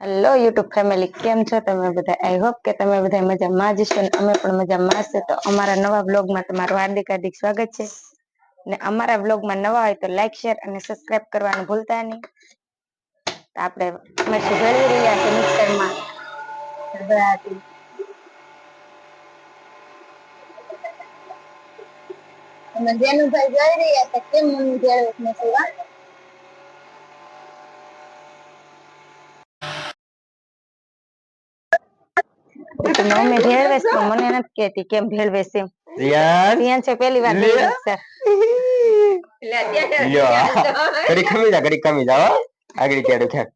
Hello YouTube family કેમ છો તમે બધા? આઈ હોપ કે તમે બધા મજામાં જ છો અમે પણ મજામાં છે. તો અમારા નવા બ્લોગમાં તમારું હાર્દિક હાર્દિક સ્વાગત છે. ને અમારા બ્લોગમાં નવા હોય તો લાઈક શેર અને સબસ્ક્રાઇબ કરવાનું ભૂલતા નહીં. આપણે મરચું ભેળવી રહ્યા છે મિક્સરમાં. જેનુભાઈ જોઈ રહ્યા છે. કેમ મમ્મી ભેળવે છે? તો મમ્મી ભેળવે છે પણ મને નથી કેતી કેમ ભેળવે છે એમ રિયાન રિયાન છે પેલી વાર લે ભેળવે લ્યો ઘડી ખમી જા ઘડી ખમી જા હો આગળ કેડું ખેક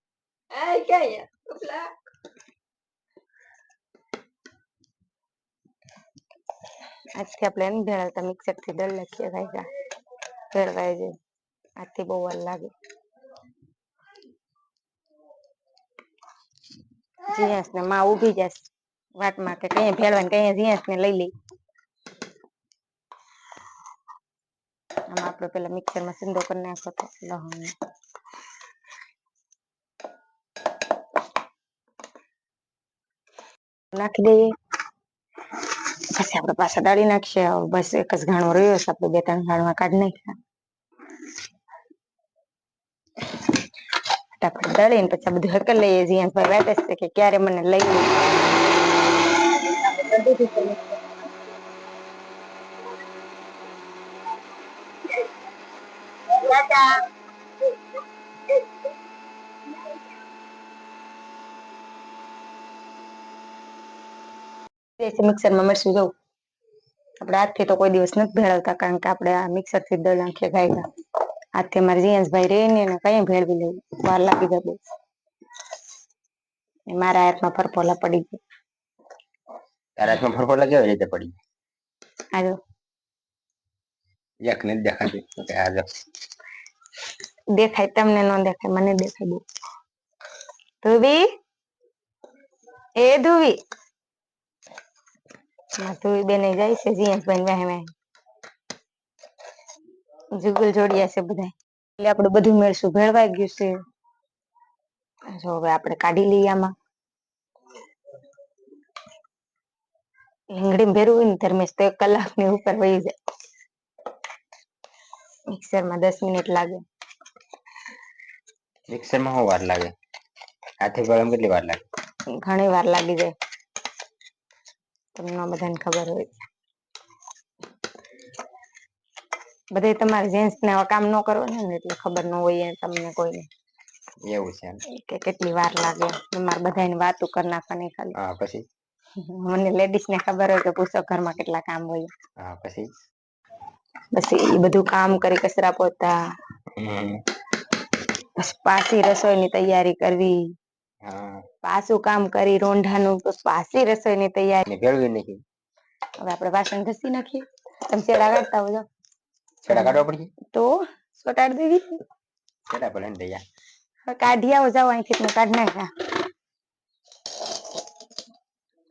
આજથી આપણે એમ ભેળવતા મિક્સરથી દળ ભાઈ ભેળવાય જાય આથી બહુ વાર લાગે જીયાસ ને માં ઊભી જશે વાટમાં કે કઈ ભેળવા કઈ જીયાસ ને લઈ લઈ આમાં આપડે પેલા મિક્સર માં સંદો કરી નાખો તો લહણ નાખી દઈએ પછી આપડે પાછા દાળી નાખશે બસ એક જ ઘાણો રહ્યો છે આપડે બે ત્રણ ઘાણમાં કાઢી નાખ્યા ફટાફટ દળી ને પછી બધું હક લઈએ જીયાભાઈ વાટે છે કે ક્યારે મને લઈ મિક્સર માં મરસું જવું આપડે હાથ થી તો કોઈ દિવસ નથી ભેળવતા કારણ કે આપડે આ મિક્સર થી દળ નાખીએ ગાય હાથથી મારે જીયાભાઈ રે ને કઈ ભેળવી લેવું વાર લાગી જાય મારા હાથમાં ફરફોલા પડી ગયા તારા હાથમાં ફરફોલા કેવી રીતે પડી આજો એક નથી દેખાતી આ જો દેખાય તમને ન દેખાય મને દેખાય બહુ ધોવી એ ધોવી ધોવી બેન જાય છે જીયાભાઈ વાહે વાહે જુગલ જોડિયા છે બધા એટલે આપડે બધું મેળશું ભેળવાઈ ગયું છે જો હવે આપડે કાઢી લઈએ આમાં રીંગણી ભેરવું ને ધર્મેશ તો એક કલાકની ઉપર વહી જાય મિક્સરમાં દસ મિનિટ લાગે મિક્સરમાં હું વાર લાગે હાથે ગરમ કેટલી વાર લાગે ઘણી વાર લાગી જાય તમને બધાને ખબર હોય બધે તમારે જેન્ટ્સ ને કામ ન કરવાનું ને એટલે ખબર ન હોય તમને કોઈને એવું છે કે કેટલી વાર લાગે તમારે બધાને વાતો કરી નાખવાની ખાલી હા પછી મને લેડીસ ને ખબર હોય કે પુષો ઘરમાં કેટલા કામ હોય હા પછી પછી એ બધું કામ કરી કચરા પોતા હમ પાછી રસોઈની તૈયારી કરવી હા પાછું કામ કરી રોંઢાનું તો પાછી રસોઈની તૈયારી ને ભેળવી નાખી હવે આપડે વાસણ ઘસી નાખીએ તમે છેડા કાઢતા હોય છેડા કાઢવા પડશે તો ચોટાડી દેવી છેડા ભલે ને તૈયા હવે કાઢી આવો જાવ અહીંથી કાઢ નાખા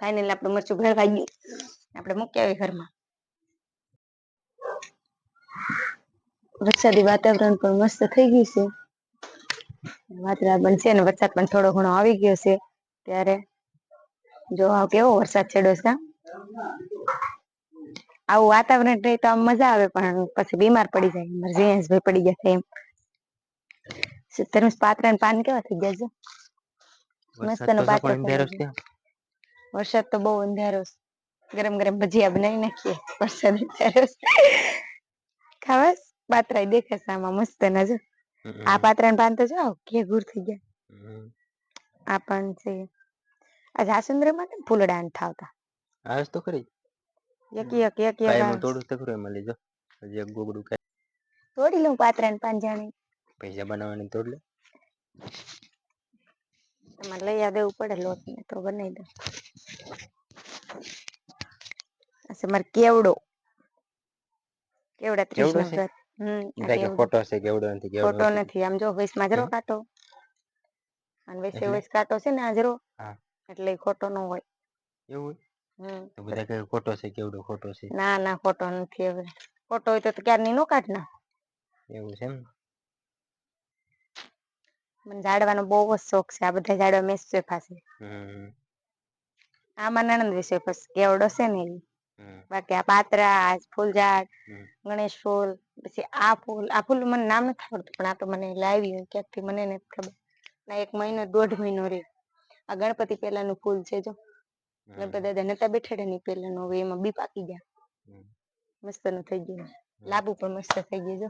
ફાઈનલ આપણું મરચું ઘર ગયું આપણે મૂકી આવી ઘરમાં. વરસાદી વાતાવરણ પણ મસ્ત થઈ ગયું છે. વાદળા પણ છે ને વરસાદ પણ થોડો ઘણો આવી ગયો છે. ત્યારે જો કેવો વરસાદ છેડો છે આવું વાતાવરણ રહે તો આમ મજા આવે પણ પછી બીમાર પડી જાય. જીનસ પડી ગયા છે એમ. તરમ પાત્ર પાન કેવા થઈ ગયા છે? મસ્ત નો પાત્ર વરસાદ તો બહુ અંધારો ગરમ ગરમ ભજીયા બનાવી નાખીએ વરસાદ ખાવાસ પાત્રા દેખાશે આમાં મસ્ત નજર આ હમ પાત્રને પાન તો જાવ કે ઘૂર થઈ ગયા હમ આપ છે આ જાસુંદ્ર માં કેમ ફૂલડાન થાવતા આજ તો ખરી એક એક એક એક કાઈ હું આવે તોડું તો ખરું એમાં લીજો હજી એક ગોગડું કે તોડી લઉં પાત્રા ને પાંજાણી પૈસા બનાવવાની તોડ લે તમારે લઈ દેવું પડે લોટ ને તો બનાવી દો મારે કેવડો? કેવડા ત્રીસ નો હમ છે કેવડો નથી કેવડો ખોટો નથી. આમ જો વૈશ હમ. કાંટો અને વૈસે વૈશ કાટો છે ને આજરો એટલે ખોટો નો હોય. એવું તો બધા કે ખોટો છે કેવડો ખોટો છે. ના ના ખોટો નથી હવે. ખોટો હોય તો ક્યારની નો કાઢ ના. એવું છે એમ? મને જાડવાનો બહુ જ શોખ છે આ બધા જાડવા મેસ છે. હમ. આમાં નણંદ વિશે કેવડો છે ને ઈ. બાકી આ પાત્રા ફૂલ ઝાડ ગણેશ ફૂલ પછી આ ફૂલ આ ફૂલ મને નામ નથી આવડતું પણ આ તો મને લાવી હોય ક્યાંકથી મને નથી ખબર. ના એક મહિનો દોઢ મહિનો રે. આ ગણપતિ પહેલાનું ફૂલ છે જો. ગણપતિ દાદા નતા બેઠેડા ની પહેલાનું હવે એમાં બી પાકી ગયા. મસ્તનું થઈ ગયું. લાબુ પણ મસ્ત થઈ ગયું જો.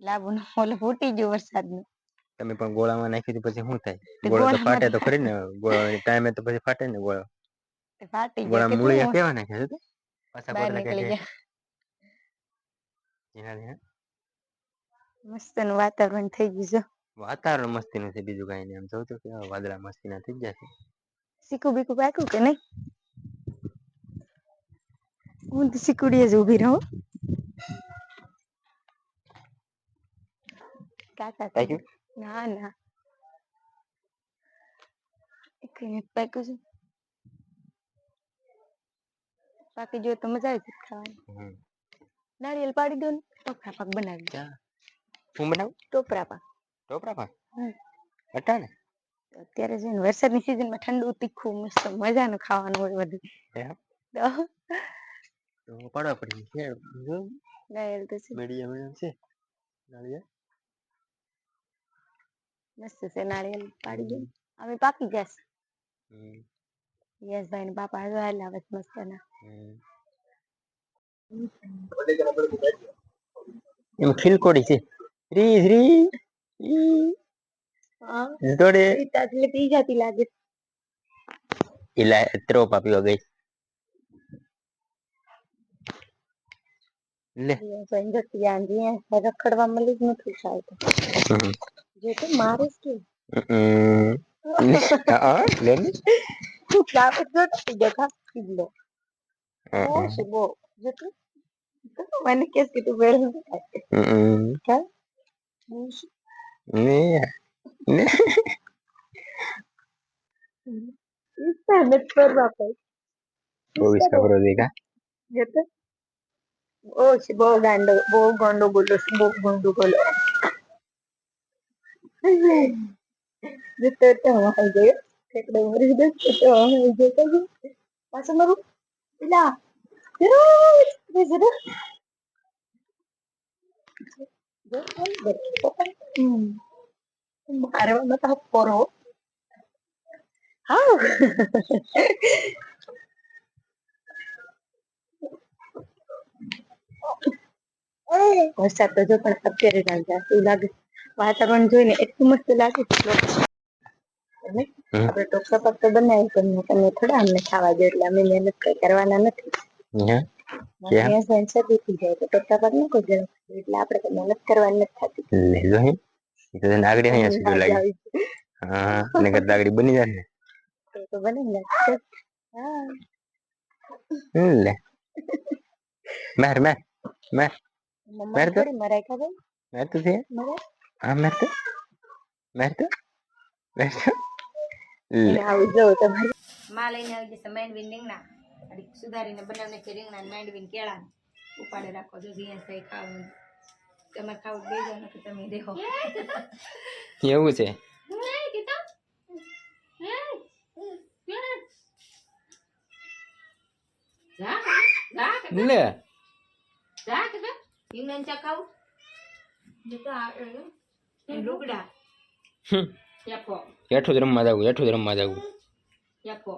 લાંબુ નું ઓલું ફૂટી ગયું વરસાદનું. તમે પણ ગોળામાં નાખી તો પછી શું થાય તે ગોળો તો ગોળામાં ફાટે તો ખરી ને ગોળા ટાઈમે તો પછી ફાટે ને ગોળો તે ફાટી ગયા ગોળા કેટલું મૂળિયા મસ્ત કેવા નાખ્યા છે તે? પાછા બહાર કોતરા નીકળી ક્યાં ગયા છે? ઝીણા ઝીણા. મસ્ત નું વાતાવરણ થઈ ગયું જો વાતાવરણ મસ્તી નું છે બીજું કઈ નહીં આમ જોઉં તો કેવા વાદળા મસ્તી ના થઈ ગયા છે શીખું બીકું પાક્યું કે નહીં હું તો શીકુડીએ જ ઊભી રહું કાકા પાક્યું? ના ના એક મિનિટ પાક્યું છે બાકી જો તો મજા આવી જાય ખાવાની હમ. નારિયેલ પાડી દો ને ટોપરા પાક બનાવી ક્યાં? શું બનાવું ટોપરા પાક ટોપરા પાક હમ. અટાણે અત્યારે છે ને વરસાદની સીઝનમાં ઠંડુ તીખું મસ્ત મજાનું ખાવાનું હોય બધું? તો પડવા પડી છે નારિયેલ તો છે મીડિયમ છે નાળિયેર. મસ્ત છે નાળિયેર પાડી દે. અમે પાકી જશે. યશભાઈ ને બાપા હાલ આવે છે મસ્ત ના. એમ ખીલકોડી છે રી રી ઈ. જોડે એટલે પી જતી લાગે ઇલા ત્રોપ આપ્યો ગઈ લે યશભાઈ જતી આંધી રખડવા મળી જ નથી સાહેબ હમ. જો તો મારે જ કે હમ. હા લે ને બાપા જો તો જગા કિલ્લો બહુ હમ. છે બહુ જો તો મને કેસ કે તું વેળ હમ. ચાલ બહુ છે ને ને ઈચ્છા નથી કરવા પર ચોવીસ का करो देगा જતો બહુ છે બહુ ગાંડો બહુ ગાંડો બોલો છે બહુ ગાંડો બોલો ഓ ബോഗാണ്ട് ബോഗോണ്ടുകൊള്ളു ബോഗോണ്ടുകൊള്ളു ഇതിട്ടോ ഇത് കേട്ടോ ഇത് കേട്ടോ ഇത് വാസം വരും ഇല്ല അരവന്ന തപ്പറോ ആ વરસાદ તો જો પણ અત્યારે રાંધા એવું લાગે વાતાવરણ જોઈને એટલું મસ્ત લાગે છે એટલે હમ. આપણે ટોપા પાક તો બનાવી પણ તમે થોડા અમને ખાવા દો એટલે અમે મહેનત કઈ કરવાના નથી હે? કેમ? મારે સંસદ ઉઠી જાય તો ટોપા પાક ન કોઈ જણ એટલે આપણે કઈ મહેનત કરવાની નથી થતી લે જો હે એ તો તને આગળ અહીંયા સુધી આવી લાગી હા ને કરતા આગળ બની જાય ને તો તો બને ને હા હમ, લે મેર મેર છે મેર તો મેર તો લે એને આવું જો તમારે માં લઈને આવી જશે માંડવીને રીંગણા ઘડીક સુધારીને બનાવીને કે રીંગણા ને માંડવીને કેળા ઉપાડે રાખો જો જીયા થાય ખાવું તમારે ખાવું બે જાવ નથી તમે દેખો એવું છે લે રીંગણા ચા ખાવું જતો લુગડા હમ. યાપો હેઠું જ રમવા જાવું હેઠું જ રમવા જાવું. યાપો